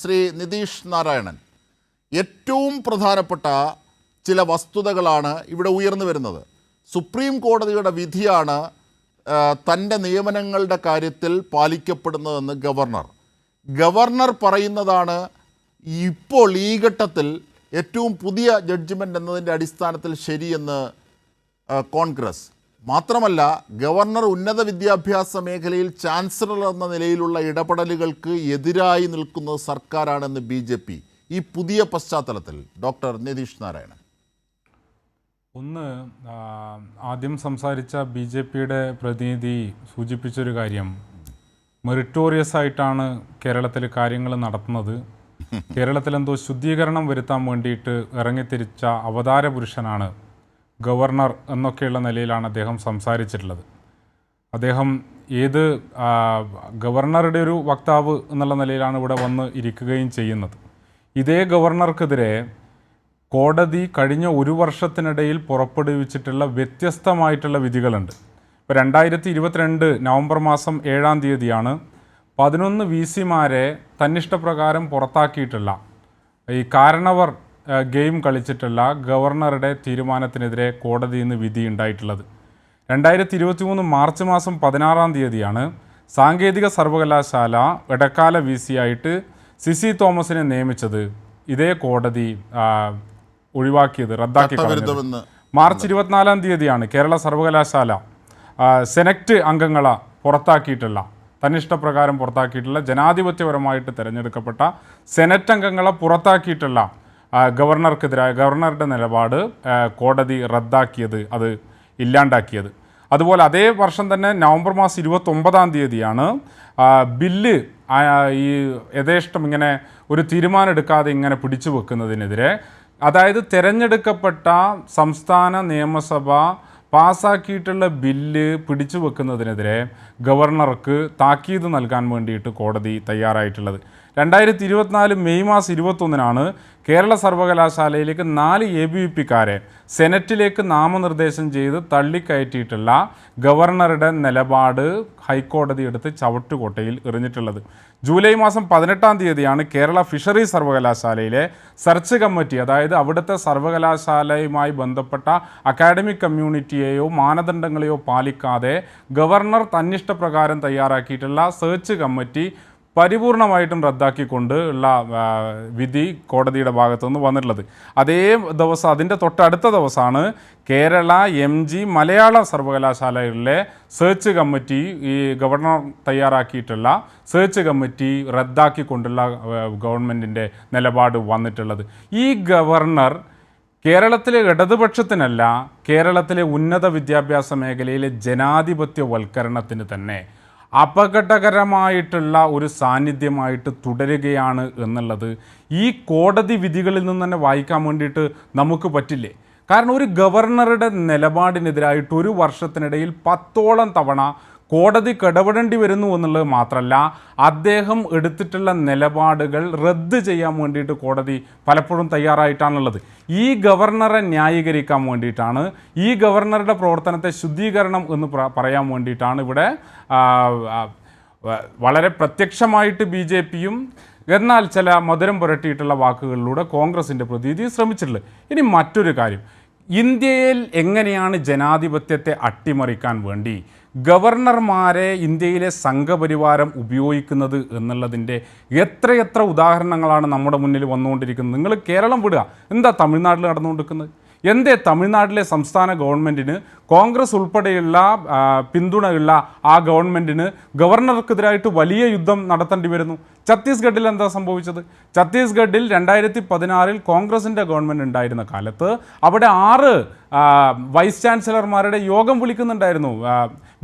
ശ്രീ നിതീഷ് നാരായണൻ. ഏറ്റവും പ്രധാനപ്പെട്ട ചില വസ്തുതകളാണ് ഇവിടെ ഉയർന്നു വരുന്നത്. സുപ്രീം കോടതിയുടെ വിധിയാണ് തന്റെ നിയമനങ്ങളുടെ കാര്യത്തിൽ പാലിക്കപ്പെടുന്നതെന്ന് ഗവർണർ. ഗവർണർ പറയുന്നതാണ് ഇപ്പോൾ ഈ ഘട്ടത്തിൽ ഏറ്റവും പുതിയ ജഡ്ജ്മെന്റ് എന്നതിന്റെ അടിസ്ഥാനത്തിൽ ശരിയെന്ന് കോൺഗ്രസ്. മാത്രമല്ല ഗവർണർ ഉന്നത വിദ്യാഭ്യാസ മേഖലയിൽ ചാൻസലർ എന്ന നിലയിലുള്ള ഇടപെടലുകൾക്ക് എതിരായി നിൽക്കുന്നത് സർക്കാരാണെന്ന് ബി ജെ പി. ഈ പുതിയ പശ്ചാത്തലത്തിൽ ഡോക്ടർ നിതീഷ് നാരായണൻ. ഒന്ന് ആദ്യം സംസാരിച്ച ബി ജെ പിയുടെ പ്രതിനിധി സൂചിപ്പിച്ചൊരു കാര്യം. മെറിറ്റോറിയസ് ആയിട്ടാണ് കേരളത്തിൽ കാര്യങ്ങൾ നടത്തുന്നത്. കേരളത്തിലെന്തോ ശുദ്ധീകരണം വരുത്താൻ വേണ്ടിയിട്ട് ഇറങ്ങിത്തിരിച്ച അവതാര പുരുഷനാണ് ഗവർണർ എന്നൊക്കെയുള്ള നിലയിലാണ് അദ്ദേഹം സംസാരിച്ചിട്ടുള്ളത്. അദ്ദേഹം ഏത് ഗവർണറുടെ ഒരു വക്താവ് എന്നുള്ള നിലയിലാണ് ഇവിടെ വന്ന് ഇരിക്കുകയും ചെയ്യുന്നത്. ഇതേ ഗവർണർക്കെതിരെ കോടതി കഴിഞ്ഞ ഒരു വർഷത്തിനിടയിൽ പുറപ്പെടുവിച്ചിട്ടുള്ള വ്യത്യസ്തമായിട്ടുള്ള വിധികളുണ്ട്. ഇപ്പോൾ രണ്ടായിരത്തി ഇരുപത്തിരണ്ട് നവംബർ മാസം ഏഴാം തീയതിയാണ് പതിനൊന്ന് വി സിമാരെ തന്നിഷ്ടപ്രകാരം പുറത്താക്കിയിട്ടുള്ള ഈ കാരണവർ ഗെയിം കളിച്ചിട്ടല്ല ഗവർണറുടെ തീരുമാനത്തിനെതിരെ കോടതിയിൽ നിന്ന് വിധി ഉണ്ടായിട്ടുള്ളത്. രണ്ടായിരത്തി ഇരുപത്തി മൂന്ന് മാർച്ച് മാസം പതിനാറാം തീയതിയാണ് സാങ്കേതിക സർവകലാശാല ഇടക്കാല വി സി ആയിട്ട് സിസി തോമസിനെ നിയമിച്ചത്. ഇതേ കോടതി ഒഴിവാക്കിയത് റദ്ദാക്കി കളഞ്ഞത്. മാർച്ച് ഇരുപത്തിനാലാം തീയതിയാണ് കേരള സർവകലാശാല സെനറ്റ് അംഗങ്ങളെ പുറത്താക്കിയിട്ടുള്ള തന്നിഷ്ടപ്രകാരം പുറത്താക്കിയിട്ടുള്ള ജനാധിപത്യപരമായിട്ട് തിരഞ്ഞെടുക്കപ്പെട്ട സെനറ്റ് അംഗങ്ങളെ പുറത്താക്കിയിട്ടുള്ള ഗവർണർക്കെതിരായ ഗവർണറുടെ നിലപാട് കോടതി റദ്ദാക്കിയത് അത് ഇല്ലാണ്ടാക്കിയത്. അതുപോലെ അതേ വർഷം തന്നെ നവംബർ മാസം ഇരുപത്തൊമ്പതാം തീയതിയാണ് ബില്ല് ഈ യഥേഷ്ടം ഇങ്ങനെ ഒരു തീരുമാനം എടുക്കാതെ ഇങ്ങനെ പിടിച്ചു വെക്കുന്നതിനെതിരെ. അതായത് തിരഞ്ഞെടുക്കപ്പെട്ട സംസ്ഥാന നിയമസഭ പാസ്സാക്കിയിട്ടുള്ള ബില്ല് പിടിച്ചു വെക്കുന്നതിനെതിരെ ഗവർണർക്ക് താക്കീത് നൽകാൻ വേണ്ടിയിട്ട് കോടതി തയ്യാറായിട്ടുള്ളത്. രണ്ടായിരത്തി ഇരുപത്തിനാല് മെയ് മാസം ഇരുപത്തൊന്നിനാണ് കേരള സർവകലാശാലയിലേക്ക് നാല് എ ബി വി പിക്കാരെ സെനറ്റിലേക്ക് നാമനിർദ്ദേശം ചെയ്ത് തള്ളിക്കയറ്റിയിട്ടുള്ള ഗവർണറുടെ നിലപാട് ഹൈക്കോടതി എടുത്ത് ചവിട്ടുകോട്ടയിൽ എറിഞ്ഞിട്ടുള്ളത്. ജൂലൈ മാസം പതിനെട്ടാം തീയതിയാണ് കേരള ഫിഷറീസ് സർവകലാശാലയിലെ സെർച്ച് കമ്മിറ്റി അതായത് അവിടുത്തെ സർവകലാശാലയുമായി ബന്ധപ്പെട്ട അക്കാഡമിക് കമ്മ്യൂണിറ്റിയെയോ മാനദണ്ഡങ്ങളെയോ പാലിക്കാതെ ഗവർണർ തന്നിഷ്ടപ്രകാരം തയ്യാറാക്കിയിട്ടുള്ള സെർച്ച് കമ്മിറ്റി പരിപൂർണമായിട്ടും റദ്ദാക്കിക്കൊണ്ട് ഉള്ള വിധി കോടതിയുടെ ഭാഗത്തുനിന്ന് വന്നിട്ടുള്ളത്. അതേ ദിവസം അതിന്റെ തൊട്ടടുത്ത ദിവസമാണ് കേരള എം ജി മലയാള സർവകലാശാലകളിലെ സെർച്ച് കമ്മിറ്റി ഈ ഗവർണർ തയ്യാറാക്കിയിട്ടുള്ള സെർച്ച് കമ്മിറ്റി റദ്ദാക്കിക്കൊണ്ടുള്ള ഗവൺമെന്റിന്റെ നിലപാട് വന്നിട്ടുള്ളത്. ഈ ഗവർണർ കേരളത്തിലെ ഇടതുപക്ഷത്തിനല്ല കേരളത്തിലെ ഉന്നത വിദ്യാഭ്യാസ മേഖലയിലെ ജനാധിപത്യവൽക്കരണത്തിന് തന്നെ അപകടകരമായിട്ടുള്ള ഒരു സാന്നിധ്യമായിട്ട് തുടരുകയാണ് എന്നുള്ളത് ഈ കോടതി വിധികളിൽ നിന്ന് തന്നെ വായിക്കാൻ വേണ്ടിയിട്ട് നമുക്ക് പറ്റില്ലേ? കാരണം ഒരു ഗവർണറുടെ നിലപാടിനെതിരായിട്ട് ഒരു വർഷത്തിനിടയിൽ പത്തോളം തവണ കോടതി കിടപെടേണ്ടി വരുന്നു എന്നുള്ളത് മാത്രമല്ല അദ്ദേഹം എടുത്തിട്ടുള്ള നിലപാടുകൾ റദ്ദ് ചെയ്യാൻ വേണ്ടിയിട്ട് കോടതി പലപ്പോഴും തയ്യാറായിട്ടാണുള്ളത്. ഈ ഗവർണറെ ന്യായീകരിക്കാൻ വേണ്ടിയിട്ടാണ് ഈ ഗവർണറുടെ പ്രവർത്തനത്തെ ശുദ്ധീകരണം എന്ന് പറയാൻ വേണ്ടിയിട്ടാണ് ഇവിടെ വളരെ പ്രത്യക്ഷമായിട്ട് ബി ജെ പിയും എന്നാൽ ചില മധുരം പുരട്ടിയിട്ടുള്ള വാക്കുകളിലൂടെ കോൺഗ്രസിന്റെ പ്രതിനിധി ശ്രമിച്ചിട്ടുള്ളത്. ഇനി മറ്റൊരു കാര്യം ഇന്ത്യയിൽ എങ്ങനെയാണ് ജനാധിപത്യത്തെ അട്ടിമറിക്കാൻ വേണ്ടി ഗവർണർമാരെ ഇന്ത്യയിലെ സംഘപരിവാരം ഉപയോഗിക്കുന്നത് എന്നുള്ളതിന്റെ എത്രയെത്ര ഉദാഹരണങ്ങളാണ് നമ്മുടെ മുന്നിൽ വന്നുകൊണ്ടിരിക്കുന്നത്? നിങ്ങൾ കേരളം വിടുക. എന്താ തമിഴ്നാട്ടിൽ നടന്നുകൊണ്ടിരിക്കുന്നത്? എന്തേ തമിഴ്നാട്ടിലെ സംസ്ഥാന ഗവൺമെന്റിന് കോൺഗ്രസ് ഉൾപ്പെടെയുള്ള പിന്തുണയുള്ള ആ ഗവൺമെന്റിന് ഗവർണർക്കെതിരായിട്ട് വലിയ യുദ്ധം നടത്തേണ്ടി വരുന്നു. ഛത്തീസ്ഗഡിൽ എന്താ സംഭവിച്ചത്? ഛത്തീസ്ഗഡിൽ രണ്ടായിരത്തി പതിനാറിൽ കോൺഗ്രസിന്റെ ഗവൺമെന്റ് ഉണ്ടായിരുന്ന കാലത്ത് അവിടെ ആറ് വൈസ് ചാൻസലർമാരുടെ യോഗം വിളിക്കുന്നുണ്ടായിരുന്നു.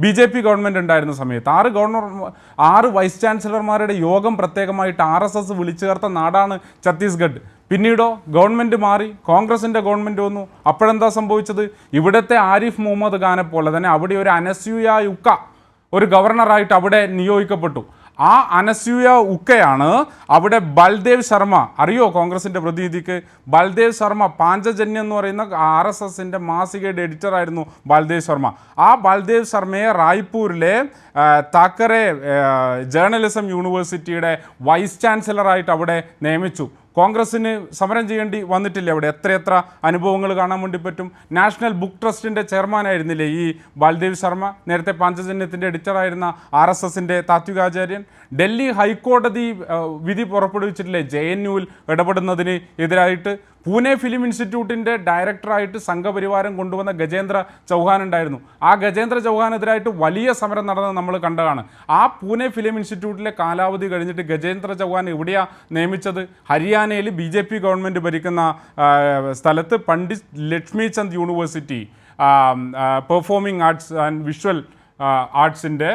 ബി ജെ പി ഗവൺമെന്റ് ഉണ്ടായിരുന്ന സമയത്ത്. ആറ് ഗവർണർ ആറ് വൈസ് ചാൻസലർമാരുടെ യോഗം പ്രത്യേകമായിട്ട് ആർ എസ് എസ് വിളിച്ചു ചേർത്ത നാടാണ് ഛത്തീസ്ഗഡ്. പിന്നീടോ ഗവൺമെന്റ് മാറി കോൺഗ്രസിന്റെ ഗവൺമെന്റ് വന്നു. അപ്പോഴെന്താ സംഭവിച്ചത്? ഇവിടുത്തെ ആരിഫ് മുഹമ്മദ് ഖാനെ പോലെ തന്നെ അവിടെ ഒരു അനസ്യൂയ യുക്ക ഒരു ഗവർണറായിട്ട് അവിടെ നിയോഗിക്കപ്പെട്ടു. ആ അനസൂയ ഉക്കയാണ് അവിടെ ബൽദേവ് ശർമ്മ. അറിയോ കോൺഗ്രസിന്റെ പ്രതിനിധിക്ക്? ബൽദേവ് ശർമ്മ പാഞ്ചജന്യം എന്ന് പറയുന്ന ആർ എസ് എസിന്റെ മാസികയുടെ എഡിറ്ററായിരുന്നു ബൽദേവ് ശർമ്മ. ആ ബൽദേവ് ശർമ്മയെ റായ്പൂരിലെ താക്കറെ ജേർണലിസം യൂണിവേഴ്സിറ്റിയുടെ വൈസ് ചാൻസലറായിട്ട് അവിടെ നിയമിച്ചു. കോൺഗ്രസ്സിന് സമരം ചെയ്യേണ്ടി വന്നിട്ടില്ല അവിടെ എത്രയെത്ര അനുഭവങ്ങൾ കാണാൻ വേണ്ടി പറ്റും? നാഷണൽ ബുക്ക് ട്രസ്റ്റിന്റെ ചെയർമാനായിരുന്നില്ലേ ഈ ബാൽദേവ് ശർമ്മ? നേരത്തെ പാഞ്ചജന്യത്തിന്റെ എഡിറ്ററായിരുന്ന ആർ എസ് എസിന്റെ താത്വികാചാര്യൻ. ഡൽഹി ഹൈക്കോടതി വിധി പുറപ്പെടുവിച്ചിട്ടില്ലേ? ജെ എൻ യുവിൽ ഇടപെടുന്നതിന് എതിരായിട്ട് പൂനെ ഫിലിം ഇൻസ്റ്റിറ്റ്യൂട്ടിന്റെ ഡയറക്ടറായിട്ട് സംഘപരിവാരം കൊണ്ടുവന്ന ഗജേന്ദ്ര ചൗഹാൻ ഉണ്ടായിരുന്നു. ആ ഗജേന്ദ്ര ചൗഹാനെതിരായിട്ട് വലിയ സമരം നടന്നത് നമ്മൾ കണ്ടതാണ്. ആ പൂനെ ഫിലിം ഇൻസ്റ്റിറ്റ്യൂട്ടിലെ കാലാവധി കഴിഞ്ഞിട്ട് ഗജേന്ദ്ര ചൗഹാൻ എവിടെയാണ് നിയമിച്ചത്? ഹരിയാനയിൽ ബി ജെ പി ഗവൺമെന്റ് ഭരിക്കുന്ന സ്ഥലത്ത് Pandit Lakshmi Chand university performing arts and visual ആർട്സിന്റെ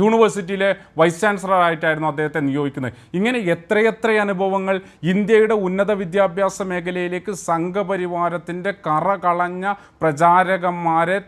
യൂണിവേഴ്സിറ്റിയിലെ വൈസ് ചാൻസലർ ആയിട്ടായിരുന്നു അദ്ദേഹത്തെ നിയോഗിക്കുന്നത്. ഇങ്ങനെ എത്രയെത്ര അനുഭവങ്ങൾ ഇന്ത്യയുടെ ഉന്നത വിദ്യാഭ്യാസ മേഖലയിലേക്ക് സംഘപരിവാരത്തിന്റെ കറ കളഞ്ഞ പ്രചാരകന്മാരെ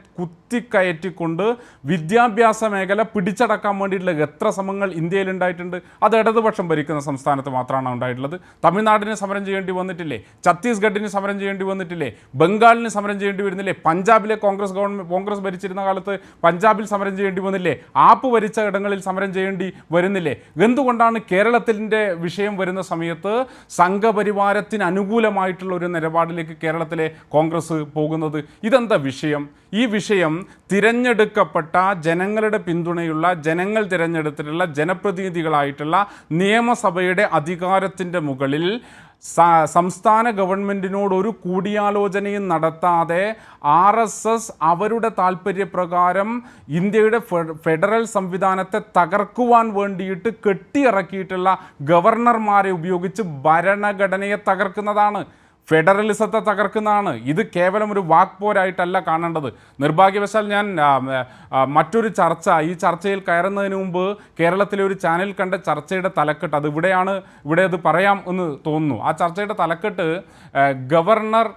കുത്തിക്കയറ്റിക്കൊണ്ട് വിദ്യാഭ്യാസ മേഖല പിടിച്ചടക്കാൻ വേണ്ടിയിട്ടുള്ള എത്ര ശ്രമങ്ങൾ ഇന്ത്യയിൽ ഉണ്ടായിട്ടുണ്ട് അത് ഇടതുപക്ഷം ഭരിക്കുന്ന സംസ്ഥാനത്ത് മാത്രമാണ് ഉണ്ടായിട്ടുള്ളത്. തമിഴ്നാടിന് സമരം ചെയ്യേണ്ടി വന്നിട്ടില്ലേ? ഛത്തീസ്ഗഡിന് സമരം ചെയ്യേണ്ടി വന്നിട്ടില്ലേ? ബംഗാളിന് സമരം ചെയ്യേണ്ടി വരുന്നില്ലേ? പഞ്ചാബിലെ കോൺഗ്രസ് ഗവൺമെന്റ് കോൺഗ്രസ് ഭരിച്ചിരുന്ന കാലത്ത് പഞ്ചാബിൽ സമരം ചെയ്യേണ്ടി വന്നില്ലേ? ആപ്പ് ഭരിച്ച ഇടങ്ങളിൽ സമരം ചെയ്യേണ്ടി വരുന്നില്ലേ? എന്തുകൊണ്ടാണ് കേരളത്തിന്റെ വിഷയം വരുന്ന സമയത്ത് സംഘപരിവാരത്തിന് അനുകൂലമായിട്ടുള്ള ഒരു നിലപാടിലേക്ക് കേരളത്തിലെ കോൺഗ്രസ് പോകുന്നത്? ഇതെന്താ വിഷയം? ഈ വിഷയം തിരഞ്ഞെടുക്കപ്പെട്ട ജനങ്ങളുടെ പിന്തുണയുള്ള ജനങ്ങൾ തിരഞ്ഞെടുത്തിട്ടുള്ള ജനപ്രതിനിധികളായിട്ടുള്ള നിയമസഭയുടെ അധികാരത്തിന്റെ മുകളിൽ സംസ്ഥാന ഗവൺമെന്റിനോട് ഒരു കൂടിയാലോചനയും നടത്താതെ ആർ എസ് എസ് അവരുടെ താല്പര്യപ്രകാരം ഇന്ത്യയുടെ ഫെഡറൽ സംവിധാനത്തെ തകർക്കുവാൻ വേണ്ടിയിട്ട് കെട്ടിയിറക്കിയിട്ടുള്ള ഗവർണർമാരെ ഉപയോഗിച്ച് ഭരണഘടനയെ തകർക്കുന്നതാണ്. ഫെഡറലിസത്തെ തകർക്കുന്നതാണ്. ഇത് കേവലം ഒരു വാക്ക് പോരായിട്ടല്ല കാണേണ്ടത്. നിർഭാഗ്യവശാൽ ഞാൻ മറ്റൊരു ചർച്ച ഈ ചർച്ചയിൽ കയറുന്നതിന് മുമ്പ് കേരളത്തിലെ ഒരു ചാനൽ കണ്ട ചർച്ചയുടെ തലക്കെട്ട് അത് ഇവിടെയാണ് ഇവിടെ അത് പറയാം എന്ന് തോന്നുന്നു. ആ ചർച്ചയുടെ തലക്കെട്ട് ഗവർണർ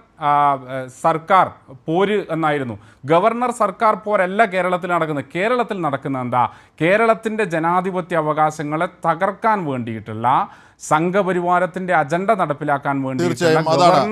സർക്കാർ പോര് എന്നായിരുന്നു. ഗവർണർ സർക്കാർ പോരല്ല കേരളത്തിൽ നടക്കുന്നത്. കേരളത്തിൽ നടക്കുന്ന എന്താ? കേരളത്തിന്റെ ജനാധിപത്യ അവകാശങ്ങളെ തകർക്കാൻ വേണ്ടിയിട്ടുള്ള സംഘപരിവാരത്തിന്റെ അജണ്ട നടപ്പിലാക്കാൻ വേണ്ടി ഗവർണർ